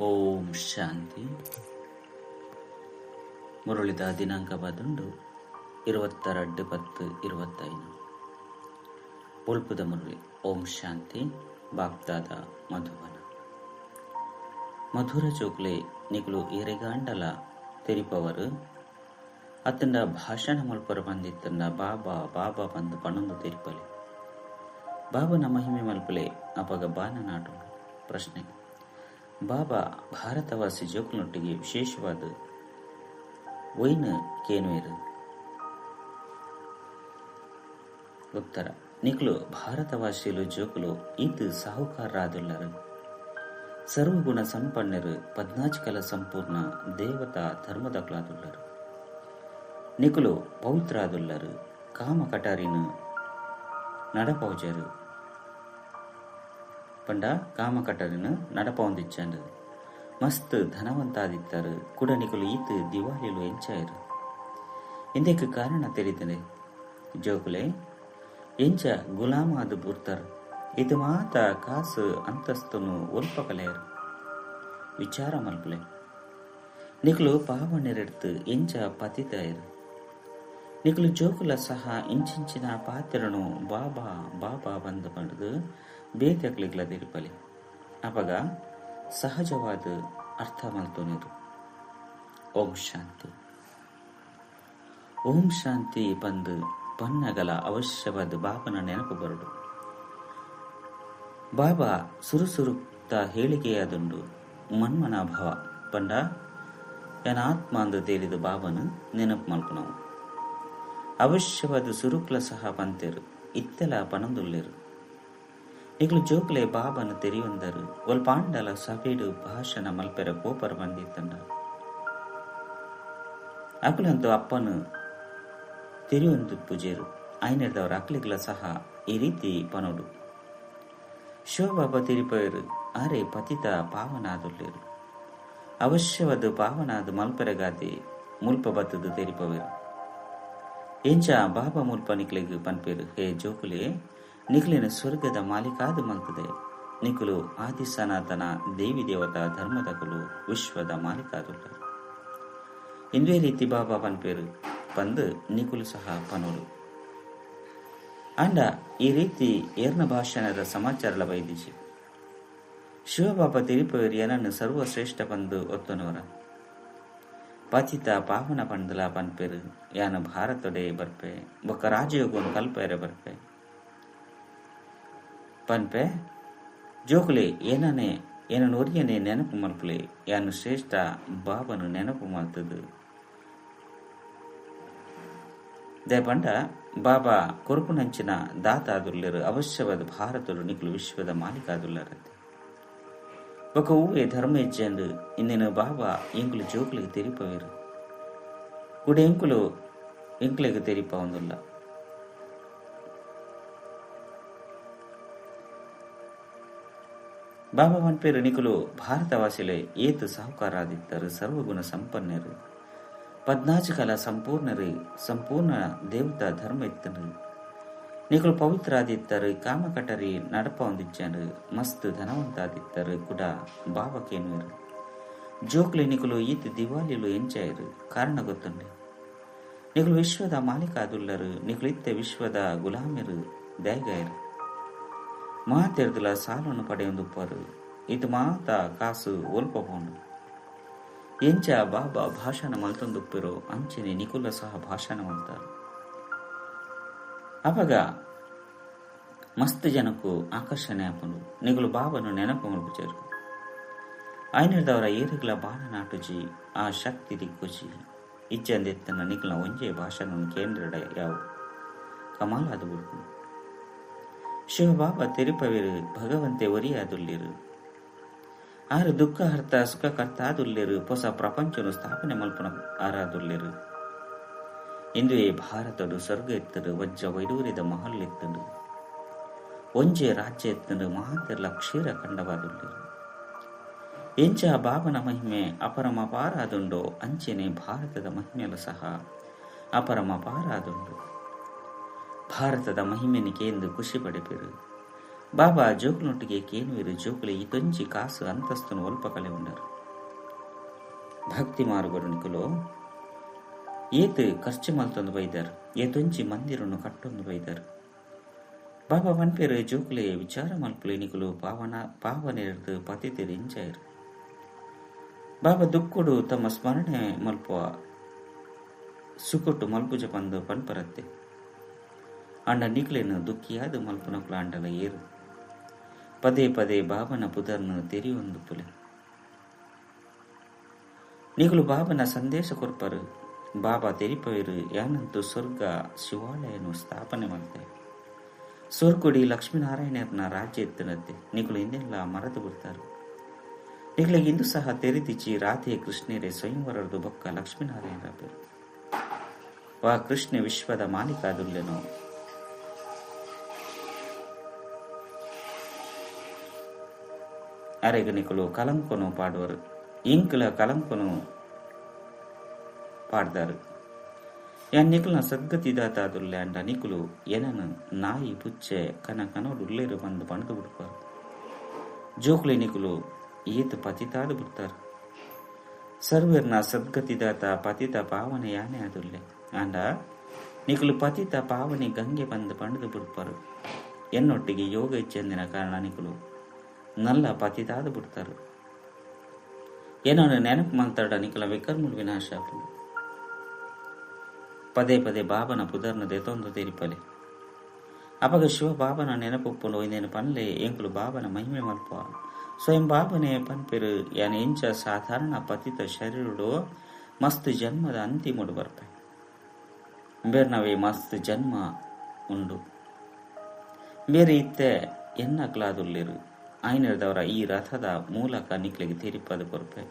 ಓಂ ಶಾಂತಿ ಮುರುಳಿದ ದಿನಾಂಕ ಬದುಂಡು ഇരുപത്തിരണ്ട് പത്ത് ഇരുപത്തൈന് ಉಲ್ಪದ ಮುರುಳಿ ಓಂ ಶಾಂತಿ ಬಾಗ್ದಾದ ಮಧುವನ ಮಧುರ ಚೋಕ್ಲೆ ನಿಗುಲು ಎರೆಗಾಂಡಲ ತೆರಿಪವರು ಅತ್ತಂಡ ಭಾಷಣ ಮಲ್ಪರ ಬಂದಿತ್ತಂಡ ಬಾಬಾ ಬಾಬಾ ಬಂದು ಪಣಂದು ತೆರಿಪಲೆ ಬಾಬನ ಮಹಿಮೆ ಮಲ್ಪಲೆ ಅಪಗ ಬಾನ ನಾಟು ಪ್ರಶ್ನೆ ಬಾಬಾ ಭಾರತವಾಸಿ ಜೋಕ್ನೊಟ್ಟಿಗೆ ವಿಶೇಷವಾದ ವೈನ್ ಕೇನುವೆರು ಉತ್ತರ, ನಿಕ್ಲು ಭಾರತವಾಸಿಲು ಜೋಕುಲು ಇದು ಸಾಹುಕಾರರಾದುಲ್ಲರು. ಸರ್ವಗುಣ ಸಂಪನ್ನರು ಪದ್ನಾಚಿಕಲ ಸಂಪೂರ್ಣ ದೇವತಾ ಧರ್ಮದಕ್ಲಾದುಲ್ಲರು. ನಿಕುಲು ಪೌತ್ರಾದುಲ್ಲರು ಕಾಮ ಕಟಾರಿನ ನಡಪೌಜರು ಪಂಡ ಕಾಮ ಕಟರಿನು ನಡಪೌಂದಿಚ್ಚಂಡು ಮಸ್ತ್ ಧನವಂತಾದಿತ್ತರು, ಕುಡನಿಕಲು ನಿಕುಲು ಈತ್ ದಿವಾಲಿಲು ಎಂಚಾಯರು. ಇಂದಕ್ಕೆ ಕಾರಣ ತಿಳಿದರೆ? ಜೋಕುಲೆ, ಎಂಚ ಗುಲಾಮಾದ ಬುರ್ತರ್, ಇದು ಮಾತ ಕಾಸು ಅಂತಸ್ತುನು ಒಲ್ಪಕಲೆಯರು. ವಿಚಾರ ಮಲ್ಪಲೆ. ನಿಕಲು ಪಾವನೆರೆಡ್ತು ಎಂಚ ಪತಿತಾಯರು. ನಿಕಲು ಜೋಕುಲ ಸಹ ಇಂಚಿಂಚಿನ ಪಾತ್ರನು ಬಾಬಾ ಬಾಬಾ ಬಂದು ಪಡೆದು ತಿರುಪಲಿ ಅಪಗ ಸಹಜವಾದ ಅರ್ಥ ಮಲ್ತೊನಿರು ಓಂ ಶಾಂತಿ. ಓಂ ಶಾಂತಿ ಬಂದು ಪನ್ನಗಲ ಅವಶ್ಯವಾದ ಬಾಬನ ನೆನಪು ಬರಡು ಬಾಬಾ ಸುರುಸುರುಕ್ತ ಹೇಳಿಕೆಯಾದುಂಡು ಮನ್ಮನ ಭಾವ ಪಂಡ ಯನ ಆತ್ಮ ಅಂದು ತೇಲಿದ ಬಾಬನ ನೆನಪು ಮಲ್ಪನವು ಅವಶ್ಯವಾದ ಸುರುಕ್ಲ ಸಹ ಪಂತೆರು ಇತ್ತೆಲ ಪಣಂದುಲ್ಲೆರು ಈಗಲು ಜೋಕ್ಲೆ ಬಾಬನು ತೆರಿಯೊಂದರು. ಒಲ್ ಪಾಂಡಲ ಸಭೆಡು ಭಾಷಣ ಮಲ್ಪೆರ ಕೋಪರ ಬಂದಿತ್ತಂಡ ಅಕುಲಂತು ಅಪ್ಪನು ತಿರಿಯೊಂದು ಪೂಜೆರು. ಐನರ್ದವರ ಅಕ್ಲಿಗಳ ಸಹ ಈ ರೀತಿ ಪನೋಡು. ಶಿವಬಾಬಾ ತಿರಿಪಯರು, ಅರೆ ಪತಿತ ಪಾವನಾದುಳ್ಳೇರು ಅವಶ್ಯವದು ಪಾವನಾದ ಮಲ್ಪರಗಾದೆ ಮುಲ್ಪ ಬತ್ತದು ತೆರಿಪವರು ಎಂಚ ಬಾಬಾ ಮುಲ್ಪ ನಿಕ್ಲಿಗೆ ಪನ್ಪೇರು ಹೇ ಜೋಕುಲೆ ನಿಕ್ಲಿನ ಸ್ವರ್ಗದ ಮಾಲೀಕಾದ ಮಂತದೆ ನಿಕುಲು ಆದಿ ಸನಾತನ ದೇವಿ ದೇವತಾ ಧರ್ಮದಕುಲು ವಿಶ್ವದ ಮಾಲೀಕಾದ ಇಂದೇ ರೀತಿ ಬಾಬಾ ಪನ್ಪೇರು ಬಂದು ನಿಕುಲು ಸಹ ಪನೋಡು ಅಂಡ ಈ ರೀತಿ ಏರ್ನ ಭಾಷಣದ ಸಮಾಚಾರಲ ಬೈದಿಜಿ ಶಿವಬಾಬಾ ತಿರುಪೇರು ಏನನ್ನು ಸರ್ವಶ್ರೇಷ್ಠ ಬಂದು ಒತ್ತನವರ ಪತಿತ ಪಾವನ ಪಂಡಲ ಪನ್ಪೇರು ಯಾನ ಭಾರತೊಡೆ ಬರ್ಪೆ, ಬೊಕ್ಕ ರಾಜಯೋಗವನ್ನು ಕಲ್ಪೆರೆ ಬರ್ಪೆ. ಪನ್ಪೆ, ಜೋಕುಲೆ, ಏನನೆ ಏನನ್ನು ಒರಿಯನೆ ನೆನಪು ಮಲ್ಪುಲೆ, ಯಾನು ಶ್ರೇಷ್ಠ ಬಾಬನು ನೆನಪು ಮಲ್ತದು. ದಯಪಂಡ ಬಾಬಾ ಕೊರುಪುನಂಚಿನ ದಾತಾದುಲ್ಲರು ಅವಶ್ಯವಾದ ಭಾರತರು ನಿಖಲು ವಿಶ್ವದ ಮಾಲೀಕಾದುಲ್ಲರಂತೆ ಒಕ ಹೂವೆ ಧರ್ಮ ಹೆಜ್ಜೆಂದು ಇಂದಿನ ಬಾಬಾ ಇಂಕುಲು ಜೋಕ್ಲಿಗೆ ತೆರಿಪವೇರು. ಗುಡಿ ಎಂಕುಲು ಎಂಕುಲಿಗೆ ತೆರಿಪ ಬಾಬಾ ಪನ್ಪೇರು ನಿಕುಲು ಭಾರತವಾಸಿಲೆ ಏತು ಸಾಹುಕಾರಾದಿತ್ತರು ಸರ್ವಗುಣ ಸಂಪನ್ನರು ಪದ್ನಾಚು ಕಲ ಸಂಪೂರ್ಣರು ಸಂಪೂರ್ಣ ದೇವತಾ ಧರ್ಮ ಇತ್ತರು ನಿಕುಲು ಪವಿತ್ರಾದಿತ್ತರು ಕಾಮಕಟರಿ ನಡಪ ಹೊಂದಿಚ್ಚರು ಮಸ್ತ್ ಧನವಂತಾದಿತ್ತರು ಕೂಡ ಬಾಬಕೇನುವರು ಜೋಕ್ಲಿ ನಿಕುಲು ಈತ್ ದಿವಾಲಿಲು ಎಂಚಾಯರು ಕಾರಣ ಗೊತ್ತುಂಡೆ ನಿಕುಲು ವಿಶ್ವದ ಮಾಲೀಕಾದುಲ್ಲರು ನಿಕುಲು ಇತ್ತೆ ವಿಶ್ವದ ಗುಲಾಮಿರು ದಯಗಾಯರು ಮಾತೆರ್ದುಲ ಸಾಲನ್ನು ಪಡೆಯೊಂದುಪ್ಪರು ಇದು ಮಾತ ಕಾಸು ಒಲ್ಪಬಹುದು ಎಂಚ ಬಾಬಾ ಭಾಷಣ ಮಲ್ತೊಂದುಪ್ಪರು ಅಂಚನೆ ನಿಕುಲ ಸಹ ಭಾಷಣ ಮಲ್ತಾರೆ ಅವಾಗ ಮಸ್ತ್ ಜನಕ್ಕೂ ಆಕರ್ಷಣೆ ಆಪನು ನಿಗುಲು ಬಾಬನು ನೆನಪು ಮಲ್ಪುಚರು. ಐನರ್ದವರ ಏರಿಗಳ ಬಾಣ ನಾಟುಜಿ, ಆ ಶಕ್ತಿ ದಿಕ್ಕುಜಿ. ಇಚ್ಚಂದೆತ್ತನ ನಿಗುಲ ಒಂಜೆ ಭಾಷಣ ಕೇಂದ್ರಡ ಯಾವು. ಕಮಾಲಾದ ಉಳ್ಕು ಶಿವಬಾಬಾ ತಿರುಪವಿರು, ಭಗವಂತೆ ಒರಿಯಾದುಲ್ಲಿರು ಆರು ದುಃಖ ಹರ್ತ ಸುಖ ಕರ್ತಾದುಲ್ಲಿರು ಹೊಸ ಪ್ರಪಂಚನು ಸ್ಥಾಪನೆ ಮಲ್ಪನ ಆರಾದುಲ್ಲಿರು ಇಂದುವೇ ಭಾರತಡು ಸ್ವರ್ಗ ಎತ್ತಡು ವಜ್ರ ವೈಡೂರಿದ ಮಹಲ್ ಒಂಜೆ ರಾಜ್ಯ ಎತ್ತಡು ಮಹಾತೆರ್ಲ ಕ್ಷೀರ ಕಂಡವಾದುಲ್ಲಿರು ಎಂಚ ಬಾಬನ ಮಹಿಮೆ ಅಪರಮಪಾರಾದುಂಡೋ ಅಂಚೆನೆ ಭಾರತದ ಮಹಿಮೆಲು ಸಹ ಅಪರಮಪಾರಾದುಂಡು ಭಾರತದ ಮಹಿಮೆನಿಗೆ ಎಂದು ಖುಷಿ ಪಡೆಪಿರು. ಬಾಬಾ ಜೋಕುಲೊಟ್ಟಿಗೆ ಕೇನುವಿರು ಜೋಕುಲೆ ತೊಂಚಿ ಕಾಸು ಅಂತಸ್ತು ಒಲ್ಪ ಕಲೆ ಉಂಡರು ಭಕ್ತಿ ಮಾರುಗರುಣಿಕುಲು ಏತ್ ಖರ್ಚು ಮಲ್ತೊಂದು ಬೈದರು, ಏ ತೊಂಚಿ ಮಂದಿರನ್ನು ಕಟ್ಟೊಂದು ಬೈದರ್. ಬಾಬಾ ಪನ್ಪೇರು ಜೋಕುಲೆ ವಿಚಾರ ಮಲ್ಪುಲೆ ನಿಕುಲು ಪಾವನ ಪಾವನೆರ್ದು ಪತಿ ಇಂಚಾಯರು ಬಾಬಾ ದುಕ್ಕುಡು ತಮ್ಮ ಸ್ಮರಣೆ ಮಲ್ಪುವ, ಸುಕುಟ್ಟು ಮಲ್ಪುಜ ಪಂದು ಪನ್ಪರತ್ತೆ. ನಿಕ್ಲೆನು ದುಃಖಿಯಾದ ಮಲ್ಪನ ಅಂಡಲ ಏರು. ಪದೇ ಪದೇ ಬಾಬನ ಪುದರ್ನ ತೆರಿಯೊಂದು ಪುಲೆ. ನಿಗುಲು ಬಾಬನ ಸಂದೇಶ ಕೊರ್ಪರು. ಬಾಬಾ ತೆರಿಪವಿರು, ಯಾನಂತು ಸ್ವರ್ಗ ಶಿವಾಲಯನು ಸ್ಥಾಪನೆ ಮಾಡ್ತಾರೆ ಸ್ವರ್ಗುಡಿ ಲಕ್ಷ್ಮೀನಾರಾಯಣರನ್ನ ರಾಜ್ಯ ಎತ್ತನತ್ತೆ ನಿಗುಲು ಇನ್ನೆಲ್ಲ ಮರೆತು ಬಿಡ್ತಾರೆ. ನಿಗಳಿಗೆ ಇಂದು ಸಹ ತೆರೆದಿಚ್ಚಿ ರಾಧೆ ಕೃಷ್ಣರೇ ಸ್ವಯಂವರದು ಬೊಕ್ಕ ಲಕ್ಷ್ಮೀನಾರಾಯಣರ ಪೇರು. ವಾ ಕೃಷ್ಣ ವಿಶ್ವದ ಮಾಲೀಕಾದುಲ್ಲೆನೋ ಅರೆಗನಿಕಲು ಕಲಂಕೊನು ಪಾಡುವರು. ಇಂಕಲ ಕಲಂಕೊನು ಪಾಡ್ದಾರು. ಯಾನ್ ಸದ್ಗತಿ ಸದ್ಗತಿದಾತಾದುಲ್ಲೆ ಅಂಡ ನಿಕುಲು, ಎನನು ನಾಯಿ ಪುಚ್ಚೆ ಕನ ಕನೋಡು ಉಲ್ಲೇರು ಬಂದು ಪಣದು ಬಿಡ್ಪಾರು. ಜೋಕುಲೆ ನಿಕುಲು, ಈತ ಪತಿತಾದು ಬಿಡ್ತಾರ. ಸರ್ವೇರ್ನ ಸದ್ಗತಿದಾತ ಪತಿತ ಪಾವನೆ ಯಾನೆ ಆದುಲ್ಲೆ? ಅಂಡ ನಿಕುಲು, ಪತಿತ ಪಾವನೆ ಗಂಗೆ ಬಂದು ಪಣದು ಬಿಡ್ಪಾರು. ಎನ್ನೊಟ್ಟಿಗೆ ಯೋಗ ಇಚ್ಚೆಂದಿನ ಕಾರಣ ನಿಕುಲು ನಲ್ಲ ಪತಿತಾದ ಬಿಡ್ತಾರೆ ಏನೋ ನೆನಪು ಮಾತಾಡ ನಿಖಲ ವಿಕರ್ಮುಲ್ ವಿನಾಶ ಪದೇ ಪದೇ ಬಾಬನ ಪುದರ್ನ ದೆತೊಂದು ತೆರಿಪಲೆ. ಅಪಗ ಶಿವ ಬಾಬನ ನೆನಪುಪ್ಪುಲು ಒಯ್ದೇನು ಪನ್ಲೆ, ಎಂಕುಲು ಬಾಬನ ಮಹಿಮೆ ಮಲ್ಪ ಸ್ವಯಂ ಬಾಬನೆ ಪನ್ಪೆರು, ಯಾನ ಎಂಚ ಸಾಧಾರಣ ಪತಿತ ಶರೀರುಡು, ಮಸ್ತ್ ಜನ್ಮದ ಅಂತಿಮುಡು ಬರ್ಪೆ. ಬೇರ್ನವೇ ಮಸ್ತ್ ಜನ್ಮ ಉಂಡು. ಬೇರೆ ಇತ್ತೆ ಎನ್ನಕ್ಲಾದುಲ್ಲಿರು ಆಯ್ನದವರ ಈ ರಥದ ಮೂಲಕ ನಿಕ್ಲಿಗೆ ತೆರಿಪದ ಕೊರಪೆ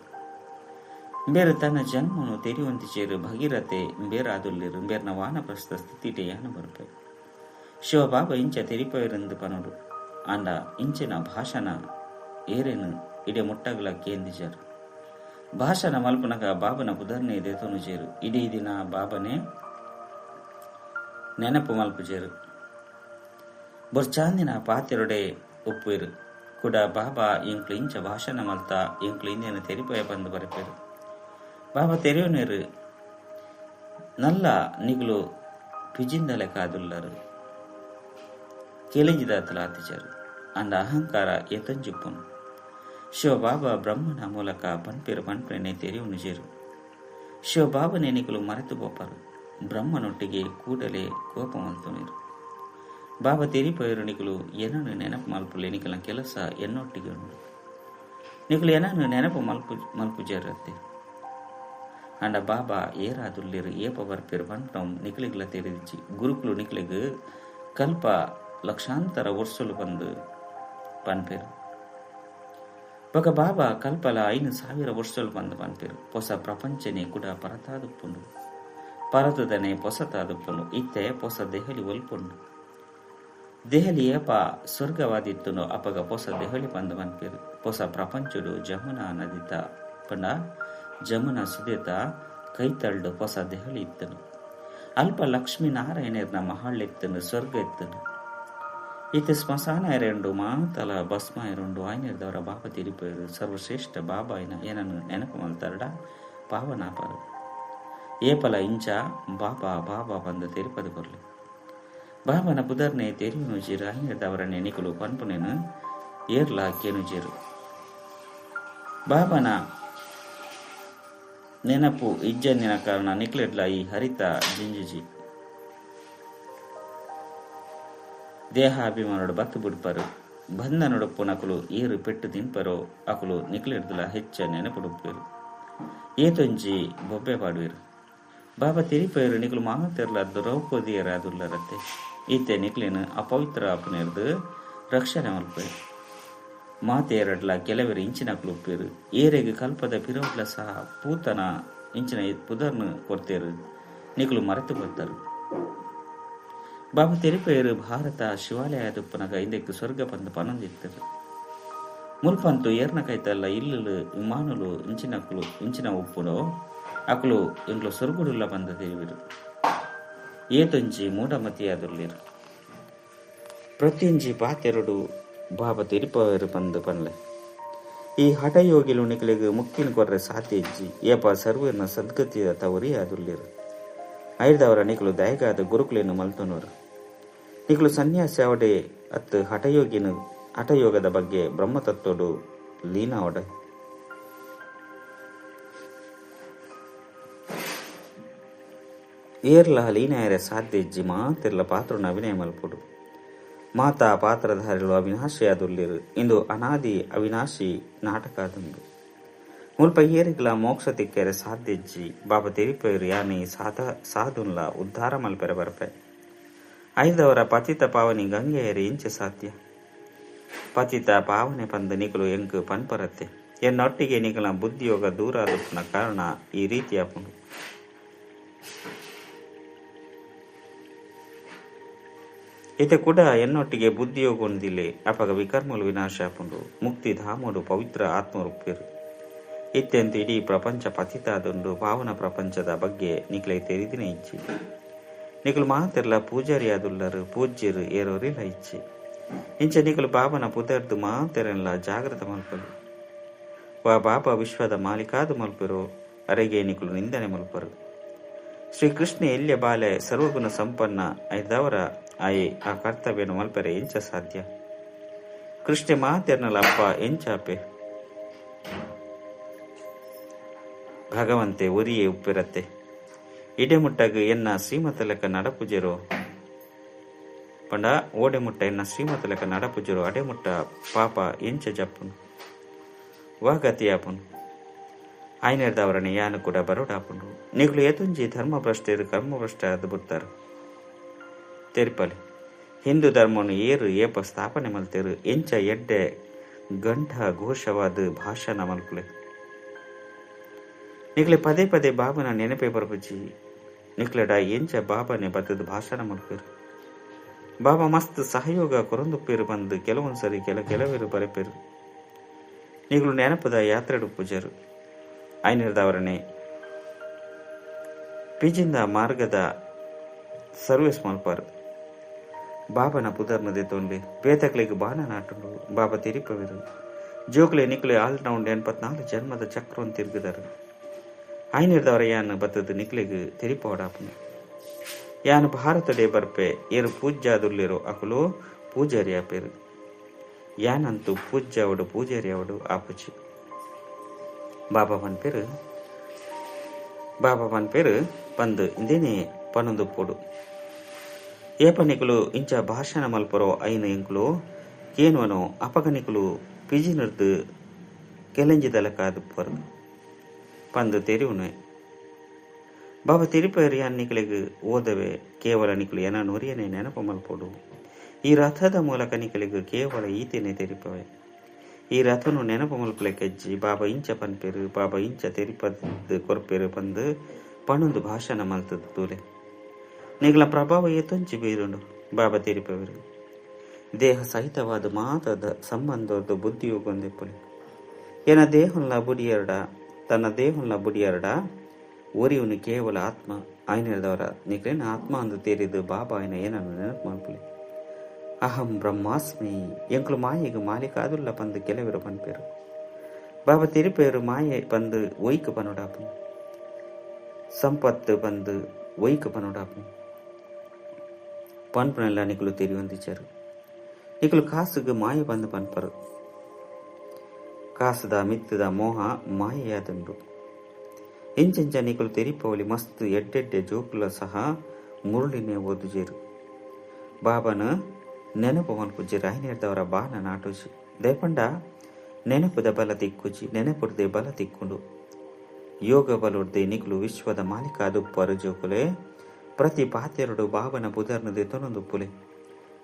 ಬೇರೆ ತನ್ನ ಜನ್ಮನು ತೆರೆಯುವಂತಿಚೇರು ಭಗೀರಥೆ ಬೇರಾದುಲ್ಲಿರು ಬೇರ್ನ ವಾನಪ್ರಸ್ಥ ಸ್ಥಿತಿಟೆ ಯಾನ ಬರುಪೆ ಶಿವಬಾಬ ಇಂಚ ತೆರಿಪವಿರಂದು ಪನೋಡು, ಅಂಡ ಇಂಚಿನ ಭಾಷಣ ಏರೇನು, ಇಡೆ ಮುಟ್ಟಗಲ ಕೇಂದಿಜರು ಭಾಷಣ ಮಲ್ಪನಗ ಬಾಬನ ಪುದರ್ನೆ ದೆತೊನು ಜೇರು, ಇಡೀ ದಿನ ಬಾಬನೇ ನೆನಪು ಮಲ್ಪುಜೇರು ಬೊರ್ಚಾಂದಿನ ಪಾತಿರೊಡೆ ಒಪ್ಪುವೆರು ಕೂಡ ಬಾಬಾ ಇಂಕ್ಲು ಇಂಚ ಭಾಷಣ ಮಲ್ತ ಇಂದಿನ ತೆರಿಪಯ ಬಂದು ಬರಪೇರು ಬಾಬಾ ತೆರೆಯೋನೇರು ನಲ್ಲ ನಿಗುಲು ಪಿಜಿಂದಲೆ ಕಾದುಲ್ಲರು. ಕೆಳಗಿದಾತಲ ಆತಿಚರು ಅಂದ ಅಹಂಕಾರ ಎತಂಜುಪ್ಪನು. ಶಿವ ಬಾಬಾ ಬ್ರಹ್ಮನ ಮೂಲಕ ಪನ್ಪೇರು ಪನ್ಪೆನೆ ತೆರೆಯು ನಿಜರು. ಶಿವ ಬಾಬನೆ ನಿಗುಲು ಮರೆತು ಬೋಪರು ಬ್ರಹ್ಮನೊಟ್ಟಿಗೆ ಕೂಡಲೇ ಕೋಪ ಮಲ್ತುನಿರು ಬಾಬಾ ತೆರಿಪಯರು ನಿಗುಲು ಏನನ್ನು ನೆನಪು ಮಲ್ಪುಲೆ ನಿಕಲ ಕೆಲಸ ಎನ್ನೊಟ್ಟಿಗೆ ಉಂಡು ನಿಗುಲು ಏನನ್ನು ನೆನಪು ಮಲ್ಪು ಮಲ್ಪುಜರತ್ತೆ ಅಂಡ ಬಾಬಾ ಏರಾದುಲ್ಲಿರು ಏಪ ಬರ್ಪೇರು ಪಂಟಂ ನಿಕ್ಲಿಗ್ಲ ತೆರೆದಿಚ್ಚಿ ಗುರುಕುಲು ನಿಕ್ಲಿಗ್ ಕಲ್ಪ ಲಕ್ಷಾಂತರ ವರ್ಷಲು ಬಂದು ಪನ್ಪೇರು ಬೊಕ ಬಾಬಾ ಕಲ್ಪಲ ಐನು ಸಾವಿರ ವರ್ಷಲು ಬಂದು ಪನ್ಪೇರು ಹೊಸ ಪ್ರಪಂಚನೆ ಕೂಡ ಪರತಾದುಪ್ಪುಂಡು ಪರತದನೆ ಪೊಸತಾದುಪ್ಪುಂಡು ಇತ್ತೆ ಪೊಸ ದೆಹಲಿ ಒಲ್ಪುಂಡು ದೆಹಲಿ ಏಪ ಸ್ವರ್ಗವಾದಿತ್ತುನು ಅಪಗ ಪೊಸ ದೆಹಲಿ ಪಂದ ಮನ್ಪಿರ್ ಪೊಸ ಪ್ರಪಂಚುಡು ಜಮುನಾ ನದಿತ ಪಂಡ ಜಮುನಾ ಸುದೇತ ಕೈತಳ್ಡು ಪೊಸ ದೆಹಲಿ ಇತ್ತನು. ಅಲ್ಪ ಲಕ್ಷ್ಮೀ ನಾರಾಯಣರ್ನ ಮಹಾಳ್ ಇತ್ತನು, ಸ್ವರ್ಗ ಇತ್ತನು. ಈತ ಸ್ಮಶಾನ ಎರಡು, ಮಾತಲ ಭಸ್ಮ ಎರಡು, ಆಯ್ನಿರ್ದವರ ಬಾಬ ತಿರುಪರು ಸರ್ವಶ್ರೇಷ್ಠ ಬಾಬಾ ಏನ ಏನನ್ನು ನೆನಪು ಮಾಡ್ತಾರಡ ಪಾವನಾಪರು. ಏಪಲ ಇಂಚ ಬಾಬಾ ಬಾಬಾ ಬಂದ ತಿರುಪದ ಕೊರ್ಲಿ. ಬಾಬನ ಪುದರ್ನೆ ತೆರಿಯುನು ಜೀರು ಆಯ್ನಿರ್ದವರ ನೆನಿಕಲು ಪನ್ಪುನೆನು, ಏರ್ಲ ஏர்லா ಜೀರು. ಬಾಬನ ನೆನಪು ಇಜ್ಜನ್ನಿನ ಕಾರಣ ನಿಕ್ಲೆಡ್ಲ ಈ ಹರಿತ ಜಿಂಜುಜಿ. ದೇಹಾಭಿಮಾನೋಡು ಬತ್ತು ಬಿಡ್ಪರು ಬಂದ ನೊಡಪ್ಪು ನಕಲು ಏರು ಪೆಟ್ಟು ತಿನ್ಪರೋ, ಅಕಲು ನಿಕ್ಲೆಡ್ದಲ ಹೆಚ್ಚ ನೆನಪುಡುಪ್ಪೇರು. ಏತೊಂಜಿ ಬೊಬ್ಬೆ ಪಾಡುವೆರು. ಬಾಬಾ ತಿರಿಪೇರು ನಿಕಲು ಮಾತೆರ್ಲ ದ್ರೌಪದಿಯರಾದುಲ್ಲರತ್ತೆ ಈತೆ ನಿಕ್ಲಿನ ಅಪವಿತ್ರ ಅಪನೆರ್ದು ರಕ್ಷಣೆ ಮಲ್ಪೇರು ಮಾತೆಯರಡ್ಲ ಕೆಲವರು ಇಂಚಿನ ಕ್ಲುಪ್ಪೇರು ಏರೆಗೆ ಕಲ್ಪದ ಪಿರೋಡ್ಲ ಸಹ ಪೂತನ ಇಂಚಿನ ಪುದರ್ನು ಕೊಡ್ತೇರು ನಿಕಲು ಮರೆತು ಬರ್ತಾರು ಬಾಬು ತೆರಿಪೇರು ಭಾರತ ಶಿವಾಲಯ ದುಪ್ಪನಗ ಇಂದಕ್ಕೆ ಸ್ವರ್ಗ ಬಂದು ಪನೊಂದಿತ್ತರು ಮುಲ್ಪಂತು ಏರ್ನ ಕೈತಲ್ಲ ಇಲ್ಲಲು ವಿಮಾನುಲು ಇಂಚಿನಕ್ಲು ಇಂಚಿನ ಉಪ್ಪುಡು ಅಕ್ಲು ಇಂಕ್ಲು ಸುರ್ಗುಡುಲ್ಲ ಬಂದ ದೇವಿರು. ಏತೊಂಜಿ ಮೂಢಮತಿಯಾದುಲ್ಲಿರು ಪ್ರತಿಯೊಂಜಿ ಪಾತೆರಡು ಬಾಬಾ ತಿರುಪವರು ಬಂದು ಪನ್ಲೆ ಈ ಹಠಯೋಗಿಲು ನಿಕ್ಲಿಗೆ ಮುಕ್ಕಿನ ಕೊರ್ರೆ ಸಾಧ್ಯ ಇಜ್ಜಿ ಏಪ ಸರ್ವರ್ನ ಸದ್ಗತಿಯ ತವರಿ ಅದುಲ್ಲಿರು ಐದವರ ನಿಕ್ಲು ದಯಗಾದ ಗುರುಕುಲೇನು ಮಲ್ತನೋರು. ನಿಕ್ಲು ಸನ್ಯಾಸಿ ಅವಡೆ ಅತ್ತು ಹಠಯೋಗಿನ ಹಠಯೋಗದ ಬಗ್ಗೆ ಬ್ರಹ್ಮತತ್ವಡು ಲೀನ ಸಾಧ್ಯ ಇಜ್ಜಿ, ಮಾತಿರ್ಲ ಪಾತ್ರನ ಅಭಿನಯ ಮಲ್ಪುಡು. ಮಾತಾ ಪಾತ್ರಧಾರಿಗಳು ಅವಿನಾಶಿ ಅದುಲ್ಲಿರು ಇಂದು ಅನಾದಿ ಅವಿನಾಶಿ ನಾಟಕ ಅದಂದು ಮುಲ್ಪ ಏರಿಗಳ ಮೋಕ್ಷ ತಿಕ್ಕೆರೆ ಸಾಧ್ಯಜ್ಜಿ ಬಾಬ ತಿರಿಪೇರು ಯಾನಿ ಸಾಧ ಸಾಧುನ್ಲ ಉದ್ಧಾರ ಮಲ್ಪೆರೆ ಬರ್ಪೆ. ಐದವರ ಪತಿತ ಪಾವನಿ ಗಂಗೆಯರಿ ಇಂಚೆ ಸಾಧ್ಯ. ಪತಿತ ಪಾವನೆ ಪಂದ ನಿಕಲು ಎಂಕ್ ಪನ್ಪರತ್ತೆ. ಎನ್ನೊಟ್ಟಿಗೆ ನಿಕಲ ಬುದ್ಧಿಯೋಗ ದೂರ ಕಾರಣ ಈ ರೀತಿಯ ಪುಂಡು ಇತೆ ಕೂಡ ಎನ್ನೊಟ್ಟಿಗೆ ಬುದ್ಧಿಯೋಗ ಹೊಂದಿಲೆ ಅಪಗ ವಿಕರ್ಮಲು ವಿನಾಶ ಪುಂಡು. ಮುಕ್ತಿ ಧಾಮುಡು ಪವಿತ್ರ ಆತ್ಮರೂಪಿರು ಇತ್ಯಂತ ಇಡೀ ಪ್ರಪಂಚ ಪತಿತಾದುಂಡು ಪಾವನ ಪ್ರಪಂಚದ ಬಗ್ಗೆ ನಿಕ್ಲೆ ತೆರಿದಿನ ಇಚ್ಚಿ. ನಿಕಲು ಮಾತೆರ್ಲ ಪೂಜಾರಿಯಾದುಲ್ಲರು ಪೂಜ್ಯರು ಏರೋರಿಲ್ಲ ಇಚ್ಚಿ. ಇಂಚ ನಿಕಲು ಬಾಬನ ಪುದರ್ದು ಮಾತೆರೆಲ್ಲ ಜಾಗೃತ ಮಲ್ಪರು. ವಾ ಬಾಬ ವಿಶ್ವದ ಮಾಲಿಕಾದು ಮಲ್ಪರು, ಅರೆಗೆ ನಿಕಲು ನಿಂದನೆ ಮಲ್ಪರು. ಶ್ರೀಕೃಷ್ಣ ಎಲ್ಯ ಬಾಲೆ ಸರ್ವಗುಣ ಸಂಪನ್ನ ಐದವರ ಆಯೆ, ಆ ಕರ್ತವ್ಯನು ಮಲ್ಪರೆ, ಎಂಚ ಸಾಧ್ಯ. ಕೃಷ್ಣ ಮಾತೆರ್ನಲ ಅಪ್ಪ ಎಂಚಾಪೆ. ಭಗವಂತೆ ಒರಿಯೇ ಉಪ್ಪಿರತ್ತೆ. ಇಡೆ ಮುಟ್ಟಗ ಎನ್ನ ಶ್ರೀಮತ ಲೆಕ್ಕ ನಡಪುಜೆರೋ. ಪಂಡ ಓಡೆ ಮುಟ್ಟ ಎನ್ನ ಶ್ರೀಮತ ನಡಪುಜರು, ಅಡೆಮುಟ್ಟ ಅಡೆ ಮುಟ್ಟ ಪಾಪ ಎಂಚ ಜಪ್ಪುನು. ವಾಗತಿಯಾಪುನು. ಆಯ್ನೆರ್ದವರನ್ನ ಯಾನು ಕೂಡ ಬರೋಡಾಪುಂಡು ನಿಗ್ಲು ಎತುಂಜಿ ಕರ್ಮ ಭ್ರಷ್ಟ ಅದು ಬಿಡ್ತಾರೆ ತೆರಿಪಲಿ. ಹಿಂದೂ ಧರ್ಮವನ್ನು ಏರು ಏಪ ಸ್ಥಾಪನೆ ಮಲ್ತೇರು, ಎಂಚ ಎಡ್ಡೆ ಗಂಠ ಘೋಷವಾದ ಭಾಷಣ ಮಲ್ಕುಲೆ ನಿಕ್ಲೆ ಪದೇ ಪದೇ ಬಾಬನ ನೆನಪೆ ಬರ್ಬಜ್ಜಿ ನಿಕ್ಲೆಡ ಎಂಚ ಬಾಬನೆ ಬತ್ತದ ಭಾಷಣ ಮಲ್ಪೇರು. ಬಾಬಾ ಮಸ್ತ್ ಸಹಯೋಗ ಕೊರೊಂದುಪ್ಪೇರು ಬಂದು ಕೆಲವೊಂದ್ಸರಿ ಕೆಲ ಕೆಲವೇರು ಬರಪೇರು. ನಿಗಳು ನೆನಪದ ಯಾತ್ರೆಡು ಪೂಜರು. ಐನರ್ದವರನೆ ಪಿಜಿಂದ ಮಾರ್ಗದ ಸರ್ವಿಸ್ ಮಲ್ಪಾರು. ಪುದರ್ನದೆ ತೊಂಡೆ ಬೇತಕ್ಲಿಗೆ ಬಾನ ನಾಟುಂಡು. ಬಾಬಾ ತಿರಿಪವಿರು. ಜೋಕ್ಲೆ ನಿಕ್ಲೆ ಆಲ್ ರೌಂಡ್ ಎನ್ಪತ್ನಾಲ್ಕು ಜನ್ಮದ ಚಕ್ರವನ್ನು ತಿರುಗಿದರು. ಐನಿರ್ದವರ ಯಾನ್ ಬತ್ತದ ನಿಕ್ಲೆಗೆ ತಿರಿಪೋಡಾಪನು ಯಾನ್ ಭಾರತಡೆ ಬರ್ಪೆ, ಏರು ಪೂಜ್ಯಾದುಲ್ಲಿರೋ ಅಕುಲು ಪೂಜಾರಿ ಆಪೇರು ಯಾನಂತೂ ಪೂಜ್ಯ ಅವಡು ಪೂಜಾರಿ ಅವಡು ಆಪುಚಿ. ಬಾಬಾ ಮನ್ ಪೇರು. ಬಾಬಾ ಮನ್ ಪೇರು ಪಂದು ಇಂದೇನೆ ಪನೊಂದು ಪೋಡು. ಏಪನಿಕುಲು ಇಂಚ ಭಾಷಣ ಮಲ್ಪರೋ ಐನ ಎಂಕುಲು ಪಿಜಿ ಅಪಗನಿಕುಲು ಪಿಜಿನರ್ದು ಕೆಲೆಂಜಿದಲಕಾದು ಪರ್ ಪಂದು ತೆರಿವುನೆ. ಬಾಬಾ ತಿರುಪೇರಿ ನಿಕಲಿಗೆ ಓದವೆ ಕೇವಲ ನಿಕಲು ಏನ ನುರಿಯನೆ ನೆನಪು ಮಲ್ಪೋಡು. ಈ ರಥದ ಮೂಲಕ ನಿಕಲಿಗೆ ಕೇವಲ ಈತೇನೆ ತೆರಿಪವೆ. ಈ ರಥನು ನೆನಪು ಮಲ್ಪಲೆ ಕೆಜ್ಜಿ ಬಾಬಾ ಇಂಚ ಪನ್ಪೆರು, ಬಾಬಾ ಇಂಚ ತೆರಿಪದ್ದು ಕೊರ್ಪೇರು ಬಂದು ಪಣೊಂದು ಭಾಷಣ ಮಲ್ತದ್ದು ತೂಲೆ ನಿಗಲ ಪ್ರಭಾವ ಏತೊಂಚಿ ಬೀರುಂಡು ಬಾಬಾ ತಿರುಪವರು, ದೇಹ ಸಹಿತವಾದ ಮಾತದ ಸಂಬಂಧದ ಬುದ್ಧಿಯೋಗೊಂದೆಪ್ಪುಲಿ ಏನ ದೇಹಲ್ಲ ಬುಡಿಯರಡ? ತನ್ನ ದೇಹಲ್ಲ ಬುಡಿಯರಡ? ಒರಿಯುನು ಕೇವಲ ಆತ್ಮ, ಆಯ್ನೆರದವರ ನಿಗ್ರೇನ ಆತ್ಮ ಅಂದು ತೇರಿದು ಬಾಬಾ ಆಯ್ನ ಏನನ್ನು ನೆನಪು ಮಲ್ಪುಲಿ ಅಹಂ ಬ್ರಹ್ಮಾಸ್ಮಿ, ಎಂಕ್ಲು ಮಾಯೆಗೆ ಮಾಲಿಕ ಅದುಲ್ಲ ಪಂದು ಕೆಲವರು ಬಾಬಾ ತಿರುಪೇರು ಮಾಯೆ ಪಂದು ಒಯ್ಕ ಪನುಡಾಪು ಸಂಪತ್ತು ಬಂದು ಒಯ್ಕ ಪನುಡಾಪು ಪನ್ಪನೆಲ್ಲ ನಿಕಲು ತೆರಿಯೊಂದಿಚ್ಚರು ನಿಕಲು ಕಾಸುಗೆ ಮಾಯ ಬಂದು ಪನ್ಪರು ಕಾಸದ ಮಿತ್ತದ ಮೋಹ ಮಾಯೆಯಾದಂಡು ಎಂಚೆಂಚ ನಿಕಲು ತೆರಿಪವಲಿ ಮಸ್ತ್ ಎಡ್ಡೆಡ್ಡೆ ಜೋಕುಲ ಸಹ ಮುರುಳಿನೇ ಓದುಜೇರು ಬಾಬನ ನೆನಪು ಮಲ್ಪುಜಿ ರಾಯನೇರ್ದವರ ಬಾನ ನಾಟುಜಿ ದೇಪಂಡ ನೆನಪುದ ಬಲ ತಿಕ್ಕುಜಿ ನೆನಪುಡ್ದೆ ಬಲ ತಿಕ್ಕುಂಡು ಯೋಗ ಬಲುಡ್ದೆ ನಿಕಲು ವಿಶ್ವದ ಮಾಲಿಕ ಅದು ಪರುಜೋಕುಲೆ ಪ್ರತಿ ಪಾತೆರಡು ಭಾವನ ಬುಧರ್ನ ತೊನೊಂದು ಪುಲೆ.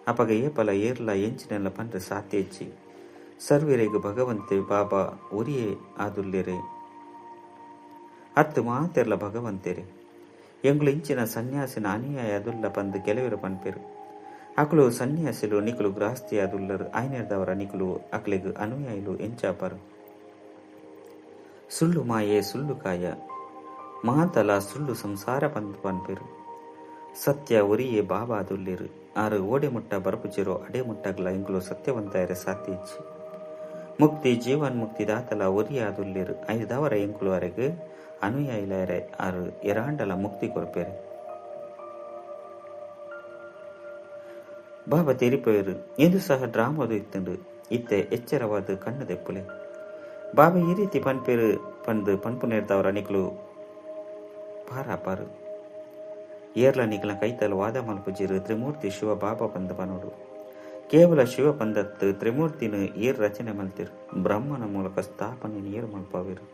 ಅಪಗ ಏಪಲ ಏರ್ಲ ಎಂಚಿನೆಲ್ಲ ಪಂಡ್ರೆ ಸಾತ್ಯೆಚ್ಚಿ ಸರ್ವಿರೆಗೆ ಭಗವಂತೆ ಬಾಬಾ ಉರಿಯೇ ಆದುಲ್ಲೆರೆ ಹತ್ತು ಮಾತೆರ್ಲ ಭಗವಂತೆರೆ. ಎಂಗ್ಳು ಇಂಚಿನ ಸನ್ಯಾಸಿನ ಅನುಯಾಯ ಅದುಲ್ಲ ಪಂದ್ ಕೆಲವರು ಪನ್ಪೆರು. ಅಕಲು ಸನ್ಯಾಸಿಲು ನಿಕುಲು ಗ್ರಾಸ್ತಿ ಅದುಲ್ಲರು ಆಯ್ನೆರ್ದವರ ನಿಕುಲು ಅಕ್ಲೆಗ್ ಅನುಯಾಯಿಲು ಎಂಚಾಪರು. ಸುಳ್ಳು ಮಾಯೆ ಸುಳ್ಳು ಕಾಯ, ಮಾತಲ ಸುಳ್ಳು ಸಂಸಾರ ಪಂದ್ ಪನ್ಪೆರು. ಸತ್ಯ ಒರಿಯೇ ಬಾಬಾ ಅದುಲ್ಲಿರು ಆರು ಓಡೆ ಮುಟ್ಟ ಬರಪುಜಿರೋ ಅಡೆ ಮುಟ್ಟಗ್ಲ ಇಂಗ್ಲು ಸತ್ಯವಂತಾಯರೆ ಸಾಧ್ಯಚ್ಚಿ ಮುಕ್ತಿ ಜೀವನ್ ಮುಕ್ತಿ ದಾತಲ ಒರಿಯಾದುಲ್ಲಿರು ಐದವರ ಎಂಕುಲುವರೆಗೆ ಅನುಯಾಯಿಲಾರೆ ಆರು ಎರಾಂಡಲ ಮುಕ್ತಿ ಕೊರಪೇರೆ ಬಾಬಾ ತೆರಿಪೇರು ಎಂದು ಸಹ ಡ್ರಾಮದು ಇತ್ತುಂಡು ಇತ್ತೆ ಎಚ್ಚರವಾದ ಕಣ್ಣು ದೆಪ್ಪುಲೆ ಬಾಬಾ ಈ ರೀತಿ ಪನ್ಪೇರು ಪಂದು ಪನ್ಪು ನೇರ್ದವರ ನಿಕ್ಲು ಪಾರಾಪಾರು ಏರ್ಲ ನಿಗ್ಲ ಕೈತಲ್ ವಾದ ಮಲ್ಪುಜಿರು ತ್ರಿಮೂರ್ತಿ ಶಿವ ಬಾಬಾ ಪಂದ ಪನೋಡು ಕೇವಲ ಶಿವ ಪಂದತ್ತು ತ್ರಿಮೂರ್ತಿನ ಏರ್ ರಚನೆ ಮಲ್ತಿರು, ಬ್ರಹ್ಮನ ಮೂಲಕ ಸ್ಥಾಪನೆ ನೀರು ಮಲ್ಪವಿರು.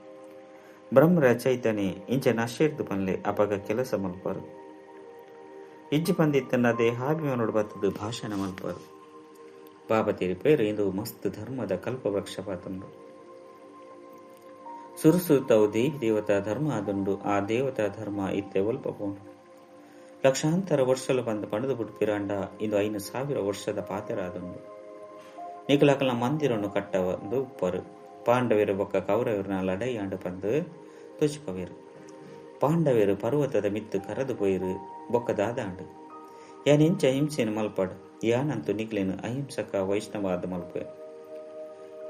ಬ್ರಹ್ಮ ರಚೈತನೆ ಇಂಚೆ ನಶೇರ್ದು ಪನ್ಲೆ ಅಪಗ ಕೆಲಸ ಮಲ್ಪರು. ಇಜ್ಜಿ ಪಂದಿತ್ತನ್ನದೇ ಹಾಬಿಯವನೋಡು ಬತ್ತದು ಭಾಷಣ ಮಲ್ಪರು. ಬಾಬಾ ಪೇರು ಇಂದು ಮಸ್ತ್ ಧರ್ಮದ ಕಲ್ಪವೃಕ್ಷ ಪಾತಂಡು. ಸುರುಸುತ್ತವು ದೇವಿ ದೇವತಾ ಧರ್ಮ ಆದುಂಡು, ಆ ದೇವತಾ ಧರ್ಮ ಇತ್ತೆ ಒಲ್ಪ ಪೋಂಡು ಲಕ್ಷಾಂತರ ವರ್ಷಲು ಬಂದ ಪಣದು ಬುಡ್ಕಿರಾಂಡ ಇಂದು ಐನು ಸಾವಿರ ವರ್ಷದ ಪಾತೆರಾದುಂಡು ನಿಕಲಕಲ ಮಂದಿರನ್ನು ಕಟ್ಟವಂದು ಉಪ್ಪರು ಪಾಂಡವರು ಬೊಕ್ಕ ಕೌರವರನ್ನ ಲಡೈಯಾಂಡು ಪಂದು ತುಚ್ಪವೇರು ಪಾಂಡವರು ಪರ್ವತದ ಮಿತ್ತು ಕರೆದು ಪೋಯಿರು ಬೊಕ್ಕ ದಾದಾಂಡು. ಯಾನ್ ಇಂಚ ಹಿಂಸೆನು ಮಲ್ಪಡು, ಯಾನಂತೂ ನಿಕ್ಲೇನು ಅಹಿಂಸಕ ವೈಷ್ಣವಾದ ಮಲ್ಪೆ.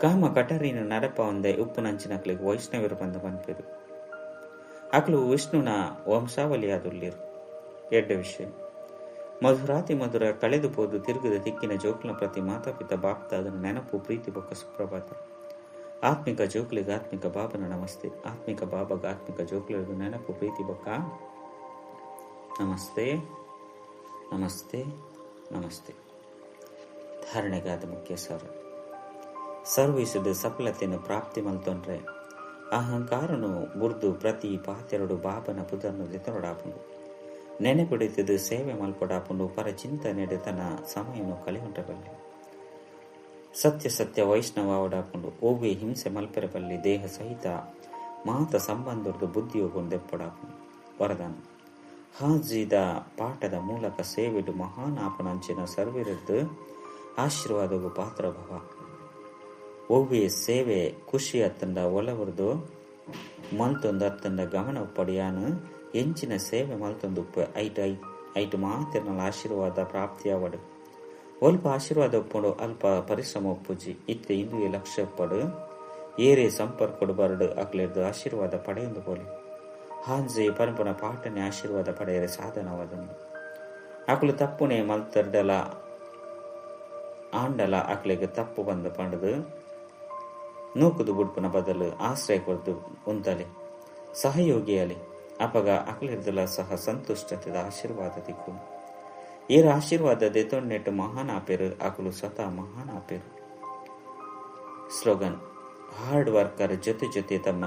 ಕಾಮ ಕಟರಿನ ನಡಪ ಒಂದೆ ಉಪ್ಪು ನಂಚಿನಕ್ಲಿಗೆ ವೈಷ್ಣವರು ಬಂದು ಬಂದಿರು ಅಕ್ಲು ವಿಷ್ಣುನ ವಂಶಾವಳಿಯಾದುಲ್ಲಿರು ಎಡ್ಡ ವಿಷಯ. ಮಧುರಾತಿ ಮಧುರ ಕಳೆದು ಹೋದು ತಿರುಗಿದ ದಿಕ್ಕಿನ ಜೋಕ್ಲ ಪ್ರತಿ ಮಾತಾಪಿತ ಬಾಪ್ತ ಅದನ್ನು ನೆನಪು, ಪ್ರೀತಿ ಬೊಕ್ಕ ಸುಪ್ರಭಾತ. ಆತ್ಮಿಕ ಜೋಕ್ಲಿಗೆ ಆತ್ಮಿಕ ಬಾಬನ ನಮಸ್ತೆ. ಆತ್ಮಿಕ ಬಾಬಾಗ ಆತ್ಮಿಕ ಜೋಕ್ಲಿಗೂ ನೆನಪು, ಪ್ರೀತಿ, ಬೊಕ್ಕ. ನಮಸ್ತೆ ನಮಸ್ತೆ ನಮಸ್ತೆ. ಧಾರಣೆಗಾದ ಮುಖ್ಯ ಸರ್. ಸರ್ವಿಸದ ಸಫಲತೆಯನ್ನು ಪ್ರಾಪ್ತಿ ಮಲ್ತೊಂಡ್ರೆ, ಅಹಂಕಾರನು ಬುರ್ದು ಪ್ರತಿ ಪಾತೆರಡು ಬಾಬನ ಪುದನ್ನು ದೆತರೊಡಾಪುಂಡು ನೆನೆಪಿಡಿತದು ಸೇವೆ ಮಲ್ಪಡಾಪುಂಡು ಪರ ಚಿಂತನೆಡೆ ತನ್ನ ಸಮಯವನ್ನು ಕಳೆಯುಂಟಬಲ್ಲೆ. ಸತ್ಯ ಸತ್ಯ ವೈಷ್ಣವ ಒಡಾಪುಂಡು ಓವಿ ಹಿಂಸೆ ಮಲ್ಪೆರಬಲ್ಲಿ, ದೇಹ ಸಹಿತ ಮಾತ ಸಂಬಂಧದ ಬುದ್ಧಿಯೋಗೊಂಡೆಪ್ಪೊಡಾಪುಂಡು ವರದಾನ, ಹಾಜಿದ ಪಾಠದ ಮೂಲಕ ಸೇವೆಡು ಮಹಾನಾಪನಂಚಿನ ಸರ್ವಿರದ್ದು ಆಶೀರ್ವಾದವು ಪಾತ್ರ ಭವ ಒವ್ವೆ ಸೇವೆ ಖುಷಿ ಅತ್ತಂದ ಒಲವರ್ದು ಮಂತೊಂದು ಅತ್ತಂದ ಗಮನ ಪಡೆಯಾನು ಎಂಚಿನ ಸೇವೆ ಮಲ್ತೊಂದು ಐಟ್ ಐ ಐಟ್ ಮಾತಿರ್ನಲ ಆಶೀರ್ವಾದ ಪ್ರಾಪ್ತಿಯಾವಡು. ಒಲ್ಪ ಆಶೀರ್ವಾದ ಒಪ್ಪಡು, ಅಲ್ಪ ಪರಿಶ್ರಮ ಒಪ್ಪುಜಿ. ಇತ್ತೆ ಇಂದು ಲಕ್ಷ್ಯ ಪಡು ಏರೆ ಸಂಪರ್ಕಡು ಬರಡು, ಅಕ್ಲೆರ್ದು ಆಶೀರ್ವಾದ ಪಡೆಯೊಂದು ಬೋಲಿ ಹಾಂಜೆ ಪರಂಪರ ಪಾಠನೆ ಆಶೀರ್ವಾದ ಪಡೆಯರೆ ಸಾಧನವಾದನು ಅಕ್ಲು ತಪ್ಪುನೆ ಮಲ್ತರ್ಡಲ, ಆಂಡಲ ಅಕ್ಲೆಗೆ ತಪ್ಪು ಬಂದು ಪಂಡದು. ನೂಕುದು ಬುಡ್ಪುನ ಬದಲು ಆಶ್ರಯ ಕೊಡ್ದು ಉಂತಲೆ. ಸಹಯೋಗಿಯಲಿ. ಅಪಗ ಅಕ್ಲಿರ್ದಲ ಸಹ ಸಂತುಷ್ಟತೆದ ಆಶೀರ್ವಾದ ದಿಕ್ಕು ಏರ ಆಶೀರ್ವಾದ ದೆತೊಣ್ಣೆಟ್ಟು ಮಹಾನ್ ಆಪೇರು ಅಕಲು ಸ್ವತಃ ಮಹಾನ್ ಆಪೇರು ಸ್ಲೋಗನ್, ಹಾರ್ಡ್ ವರ್ಕರ್ ಜೊತೆ ಜೊತೆ ತಮ್ಮ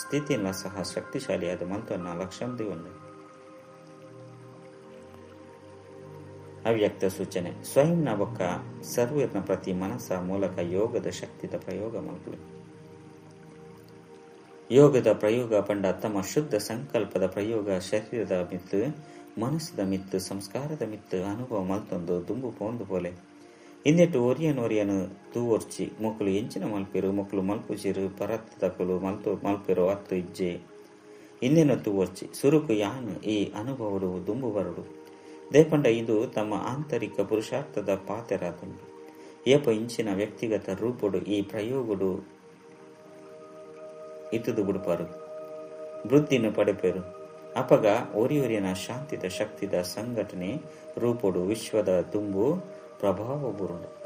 ಸ್ಥಿತಿಯನ್ನ ಸಹ ಶಕ್ತಿಶಾಲಿಯಾದ ಮಂತ್ರನ್ನ ಲಕ್ಷಂದಿ ಒಂದು ಅವ್ಯಕ್ತ ಸೂಚನೆ, ಸ್ವಯಂ ಬೊಕ್ಕ ಸರ್ವರ್ನ ಪ್ರತಿ ಮನಸ್ಸ ಮೂಲಕ ಯೋಗದ ಶಕ್ತಿದ ಪ್ರಯೋಗ ಮಲ್ಪಲು ಯೋಗದ ಪ್ರಯೋಗ ಪಂಡ ತಮ್ಮ ಶುದ್ಧ ಸಂಕಲ್ಪದ ಪ್ರಯೋಗ ಶರೀರದ ಮಿತ್ತು ಮನಸ್ಸದ ಮಿತ್ತು, ಸಂಸ್ಕಾರದ ಮಿತ್ತು, ಅನುಭವ ಮಲ್ತೊಂದು ದುಂಬು ಪೋಂದು ಪೋಲೆ. ಇಂದೆಟ್ಟು ಒರಿಯನ್ ಒರಿಯನು ತೂವರ್ಚಿ ಮೊಕ್ಕಲು ಎಂಚಿನ ಮಲ್ಪಿರು ಮೊಕ್ಕಲು ಮಲ್ಪುಚಿರು, ಪರತ್ ತಕಲು ಮಲ್ತು ಮಲ್ಪಿರು ಅತ್ತು ಇಜ್ಜೆ. ಇನ್ನೇನು ತೂವರ್ಚಿ, ಸುರುಕು ಯಾನು ಈ ಅನುಭವಡು ದುಂಬು ಬರಡು. ದೇಪಂಡ ಇದು ತಮ್ಮ ಆಂತರಿಕ ಪುರುಷಾರ್ಥದ ಪಾತೆರಾದುಂಡು ಏಪ ಇಂಚಿನ ವ್ಯಕ್ತಿಗತ ರೂಪುಡು ಈ ಪ್ರಯೋಗಡು ಇತುದು ಬುಡುಪಾರು. ವೃದ್ಧಿನ ಪಡೆಪೇರು. ಅಪಗ ಒರಿಯೊರಿಯನ ಶಾಂತಿದ ಶಕ್ತಿದ ಸಂಘಟನೆ ರೂಪುಡು ವಿಶ್ವದ ತುಂಬು ಪ್ರಭಾವ ಬುರುಡು.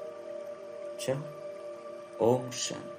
ಚ, ಓಂ ಶಾಂತಿ